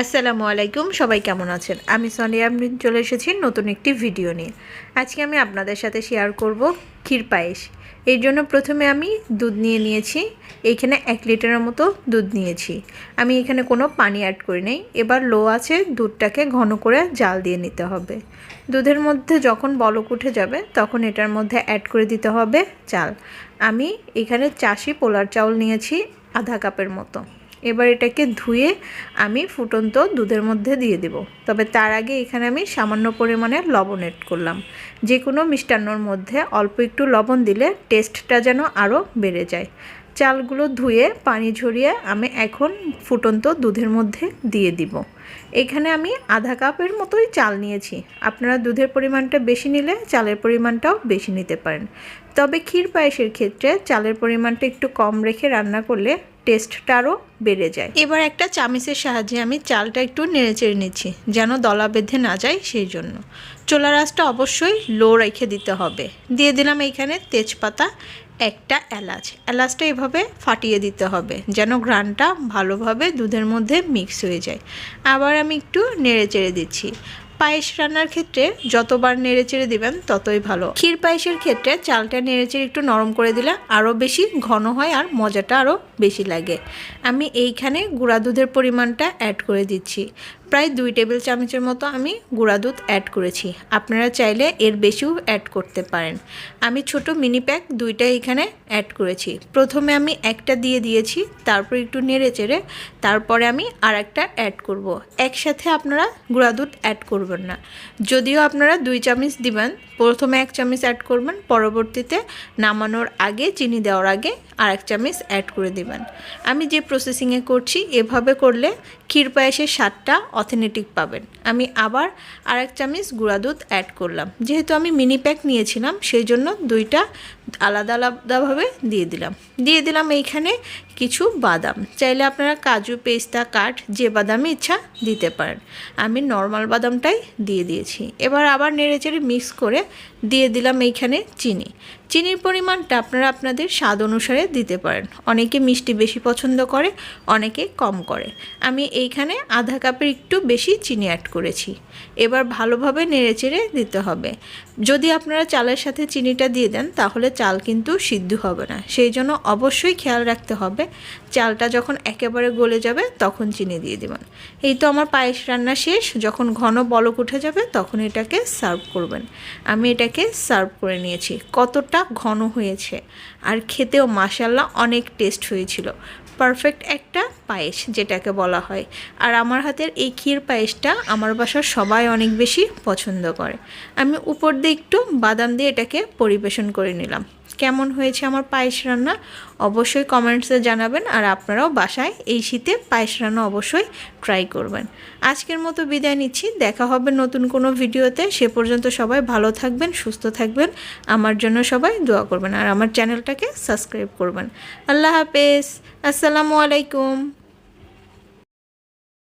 আসসালামু আলাইকুম, সবাই কেমন আছেন? আমি সোনিয়া আমি চলে এসেছি নতুন একটি ভিডিও নিয়ে। আজকে আমি আপনাদের সাথে শেয়ার করব ক্ষীর পায়েস। এই জন্য প্রথমে আমি দুধ নিয়ে নিয়েছি। এইখানে এক লিটারের মতো দুধ নিয়েছি। আমি এখানে কোনো পানি অ্যাড করি নাই। এবার লো আছে, দুধটাকে ঘন করে জাল দিয়ে নিতে হবে। দুধের মধ্যে যখন বলক উঠে যাবে, তখন এটার মধ্যে অ্যাড করে দিতে হবে চাল। আমি এখানে চাষি পোলার চাউল নিয়েছি, আধা কাপের মতো। এবার এটাকে ধুয়ে আমি ফুটন্ত দুধের মধ্যে দিয়ে দেব। তবে তার আগে এখানে আমি সামান্য পরিমাণে লবণ এড করলাম। যে কোনো মিষ্টান্নর মধ্যে অল্প একটু লবণ দিলে টেস্টটা যেন আরও বেড়ে যায়। চালগুলো ধুয়ে পানি ঝরিয়ে আমি এখন ফুটন্ত দুধের মধ্যে দিয়ে দিব। এখানে আমি আধা কাপের মতোই চাল নিয়েছি। আপনারা দুধের পরিমাণটা বেশি নিলে চালের পরিমাণটাও বেশি নিতে পারেন। তবে ক্ষীর পায়েসের ক্ষেত্রে চালের পরিমাণটা একটু কম রেখে রান্না করলে টেস্টটা আরও বেড়ে যায়। এবার একটা চামিচের সাহায্যে আমি চালটা একটু নেড়ে চেড়ে নিচ্ছি, যেন দলা বেঁধে না যায় সেই জন্য। চোলা রাসটা অবশ্যই লো রেখে দিতে হবে। দিয়ে দিলাম এইখানে তেজপাতা একটা এলাচ। এলাচটা এভাবে ফাটিয়ে দিতে হবে যেন ঘ্রাণটা ভালোভাবে দুধের মধ্যে মিক্স হয়ে যায়। আবার আমি একটু নেড়ে চেড়ে দিচ্ছি। পায়েস রান্নার ক্ষেত্রে যতবার নেড়ে চেড়ে দিবেন ততই ভালো। ক্ষীর পায়েসের ক্ষেত্রে চালটা নেড়ে চেড়ে একটু নরম করে দিলে আরও বেশি ঘন হয় আর মজাটা আরও বেশি লাগে। আমি এইখানে গুঁড়া দুধের পরিমাণটা অ্যাড করে দিচ্ছি। প্রায় দুই টেবিল চামচের মতো আমি গুঁড়া দুধ অ্যাড করেছি। আপনারা চাইলে এর বেশিও অ্যাড করতে পারেন। আমি ছোট মিনি প্যাক দুইটা এখানে অ্যাড করেছি। প্রথমে আমি একটা দিয়ে দিয়েছি, তারপর একটু নেড়ে চেড়ে, তারপরে আমি আর একটা অ্যাড করব। একসাথে আপনারা গুঁড়া দুধ অ্যাড করবেন না। যদিও আপনারা দুই চামচ দিবেন, প্রথমে এক চামচ অ্যাড করবেন, পরবর্তীতে নামানোর আগে, চিনি দেওয়ার আগে আর এক চামচ অ্যাড করে দিবেন। আমি যে প্রসেসিংয়ে করছি, এভাবে করলে ক্ষীর পায়েসের স্বাদটা অথেন্টিক পাবেন। আমি আবার আর এক চামচ গুঁড়া দুধ অ্যাড করলাম। যেহেতু আমি মিনি প্যাক নিয়েছিলাম, সেই জন্য দুইটা আলাদা আলাদাভাবে দিয়ে দিলাম। দিয়ে দিলাম এইখানে কিছু বাদাম। চাইলে আপনারা কাজু, পেস্তা, কাঠ, যে বাদামই ইচ্ছা দিতে পারেন। আমি নর্মাল বাদামটাই দিয়ে দিয়েছি। এবার আবার নেড়েচেড়ে মিক্স করে দিয়ে দিলাম এইখানে চিনি। চিনির পরিমাণটা আপনারা আপনাদের স্বাদ অনুসারে দিতে পারেন। অনেকে মিষ্টি বেশি পছন্দ করে, অনেকে কম করে। আমি এইখানে আধা কাপের একটু বেশি চিনি অ্যাড করেছি। এবার ভালোভাবে নেড়েচেড়ে দিতে হবে। যদি আপনারা চালের সাথে চিনিটা দিয়ে দেন, তাহলে চাল কিন্তু সিদ্ধ হবে না। সেই জন্য অবশ্যই খেয়াল রাখতে হবে চালটা যখন একেবারে গলে যাবে তখন চিনি দিয়ে দেবেন। এই তো আমার পায়েস রান্না শেষ। যখন ঘন বলক উঠে যাবে তখন এটাকে সার্ভ করবেন। আমি এটাকে সার্ভ করে নিয়েছি। কতটা ঘন হয়েছে। আর খেতেও মাসাল্লাহ অনেক টেস্ট হয়েছিল। পারফেক্ট একটা পায়েস যেটাকে বলা হয়। আর আমার হাতের এই ক্ষীর পায়েসটা আমার বাসার সবাই অনেক বেশি পছন্দ করে। আমি উপর দিয়ে একটু বাদাম দিয়ে এটাকে পরিবেশন করে নিলাম। কেমন হয়েছে আমার পায়েস রান্না, অবশ্যই কমেন্টসে জানাবেন আর আপনারাও বাসায় এই শীতে পায়েস রান্না অবশ্যই ট্রাই করবেন। আজকের মতো বিদায় নিচ্ছি, দেখা হবে নতুন কোনো ভিডিওতে, সে পর্যন্ত সবাই ভালো থাকবেন, সুস্থ থাকবেন, আমার জন্য সবাই দোয়া করবেন আর আমার চ্যানেলটাকে সাবস্ক্রাইব করবেন। আল্লাহ হাফেজ, আসসালামু আলাইকুম।